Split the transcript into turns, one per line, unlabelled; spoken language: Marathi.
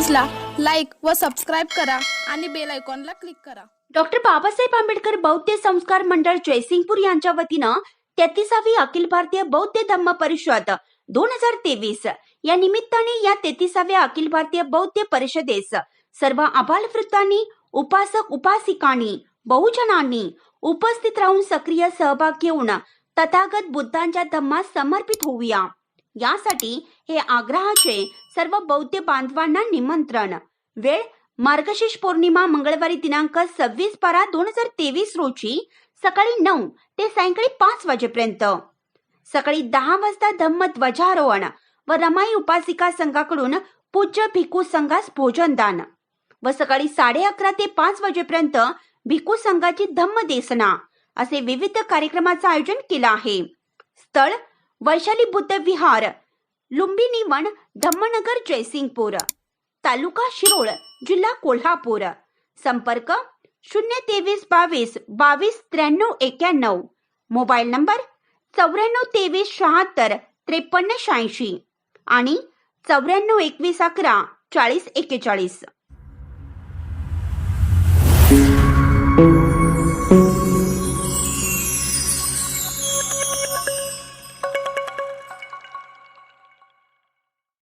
व सबस्क्राईब करा आणि बेल आयकॉनला क्लिक करा.
डॉक्टर बाबासाहेब आंबेडकर बौद्ध संस्कार मंडळ जयसिंगपूर यांच्या वतीनं तेहतीसावी अखिल भारतीय बौद्ध धम्म परिषद दोन हजार तेवीस या निमित्ताने या तेहतीसाव्या अखिल भारतीय बौद्ध परिषदेस सर्व आबालवृत्तांनी उपासक उपासिकांनी बहुजनांनी उपस्थित राहून सक्रिय सहभाग घेऊन तथागत बुद्धांच्या धम्मास समर्पित होऊया. यासाठी हे आग्रहाचे सर्व बौद्ध बांधवांना निमंत्रण. वेळ मार्गशीर्ष पौर्णिमा मंगळवारी दिनांक सव्वीस बारा दोन हजार तेवीस रोजी सकाळी नऊ ते सायंकाळी पाच वाजेपर्यंत. सकाळी दहा वाजता धम्म ध्वजारोहण व रमाई उपासिका संघाकडून पूज्य भिक्खू संघास भोजनदान व सकाळी साडे अकरा ते पाच वाजेपर्यंत भिकू संघाची धम्म देसना असे विविध कार्यक्रमाचं आयोजन केलं आहे. स्थळ वैशाली बुद्ध विहार लुंबिनी वन धम्मनगर जयसिंगपूर तालुका शिरोळ जिल्हा कोल्हापूर. संपर्क शून्य तेवीस बावीस बावीस त्र्याण्णव एक्याण्णव मोबाईल नंबर चौऱ्याण्णव तेवीस शहात्तर त्रेपन्न शहाऐंशी आणि चौऱ्याण्णव एकवीस अकरा चाळीस एक्केचाळीस.